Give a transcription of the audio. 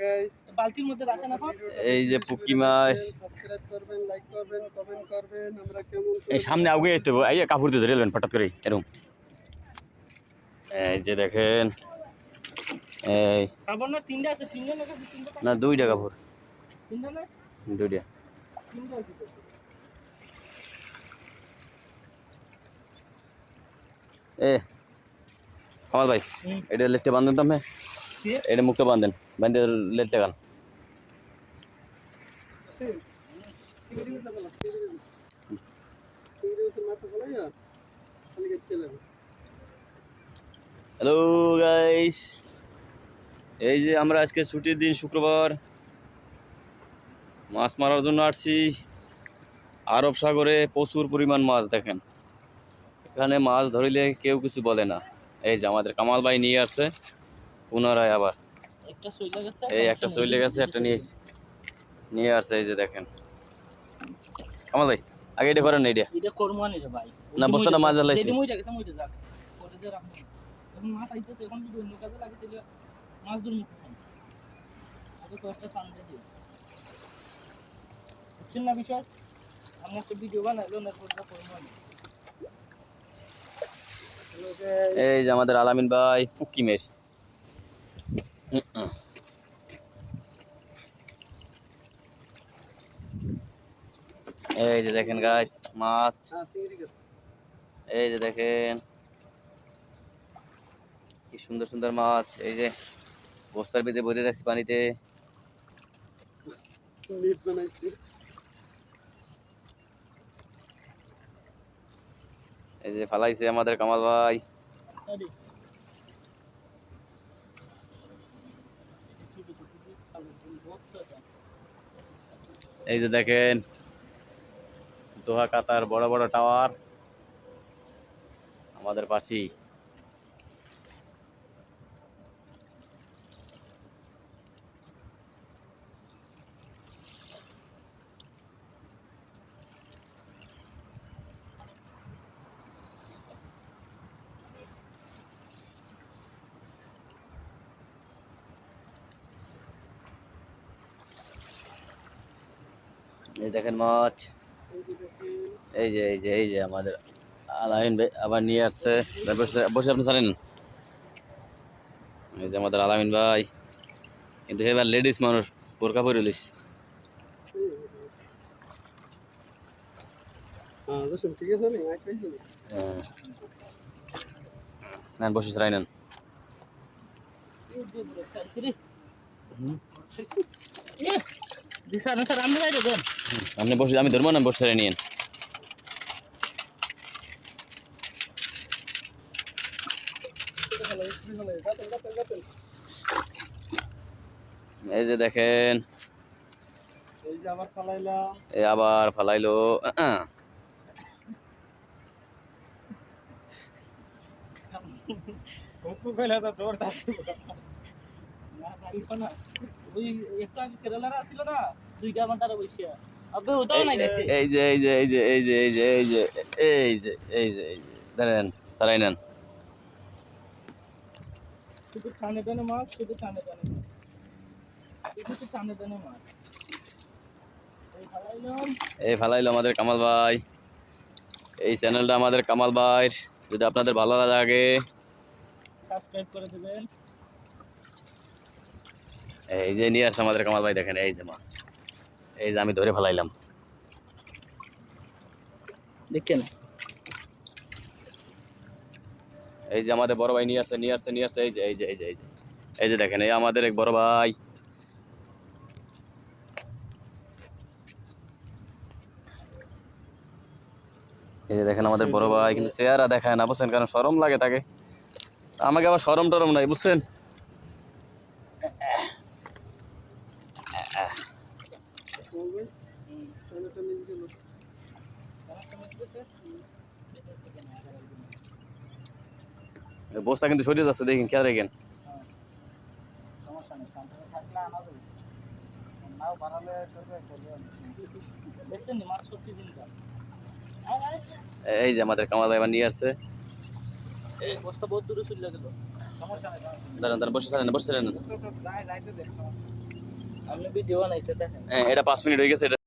Guys বালতির মধ্যে রাখেন এখন? এই যে পুকি মাছ। সাবস্ক্রাইব করবেন লাইক করবেন কমেন্ট করবেন আমরা কেমন এই সামনে আগে যেতে হবে। এই কাপড় দিয়ে ধরে ফটাৎ করে এরকম। এই যে দেখেন এই। না তিনটা আছে তিনটা না তিনটা না দুইটা কাপড়। তিনটা না? দুইটা। তিনটা আছে এ কামাল ভাই এটা লেটে বান্ধেন তো আমি। এটা মুখটা বান্ধেন, বান্ধে লেটে গান হ্যালো গাইস এই যে আমরা আজকে ছুটির দিন, শুক্রবার। মাছ মারার জন্য আসছি। আরব সাগরে প্রচুর পরিমাণ মাছ দেখেন। এখানে মাছ ধরিলে কেউ কিছু বলে না। এই যে আমাদের কামাল ভাই নিয়ে আসছে। পুনরায় আবার। এই একটা চলে গেছে একটা নিয়েছি। নিয়ে আসছে এই যে দেখেন। আমার ভাই আগে এটা পারেন এটা। না বস্তা না মাঝে লাগছে এই যে আমাদের আলামিন ভাই পুকি মেশ। এই যে দেখেন গাছ মাছ। এই যে দেখেন, কি সুন্দর সুন্দর মাছ। এই যে বস্তার ভিতরে ভরে রাখছি পানিতে। এই যে ফালাইছে আমাদের কামাল ভাই। এই যে দেখেন দোহা কাতার বড় বড় টাওয়ার। আমাদের পাশেই। এই দেখেন মাছ। এই যে এই যে এই যে আমাদের আলামিন ভাই আবার নিয়ে আসছে। বসে আপনি জানেন এই যে আমাদের আলামিন ভাই। কিন্তু এবার লেডিস মানুষ বোরকা পরে লিস হ্যাঁ নেন বসে নেন। দিশা না স্যার আমি বাইরে দেন। আপনি বসে আমি ধরবো না? বসে নিন এই যে দেখেন। এই আবার ফালাইলো। ওই একটা কেরালারা না দুইটা আমার তারা এই যে এই যে এই যে এই যে এই যে এই যে এই যে এই যে এই যে ধরেন সারাই নেন শুধু টানে টানে মাছ শুধু টানে টানে শুধু টানে টানে মাছ এই ফালাইলাম এই ফালাইলো আমাদের কামাল ভাই এই চ্যানেলটা আমাদের কামাল ভাইয়ের যদি আপনাদের ভালো লাগে সাবস্ক্রাইব করে দেবেন এই যে নিয়ে আসছে আমাদের কামাল ভাই দেখেন এই যে মাছ এই যে আমি ধরে ফেলাইলাম। দেখেন এই যে আমাদের বড় ভাই নিয়ে আসছে নিয়ে আসছে নিয়ে আসছে এই যে এই যে এই যে এই যে। এই যে দেখেন এই আমাদের এক বড় ভাই। এই যে দেখেন আমাদের বড় ভাই কিন্তু চেহারা দেখায় না বুঝছেন? কারণ সরম লাগে তাকে। আমাকে আবার সরম টরম নাই বুঝছেন? বস্তা কিন্তু সরিয়ে যাচ্ছে, দেখেন, খেয়াল রেখেন। এই যে আমাদের কামাল ভাই নিয়ে আসছে। দাঁড়ান দাঁড়ান, বসে বসে এটা পাঁচ মিনিট হয়ে গেছে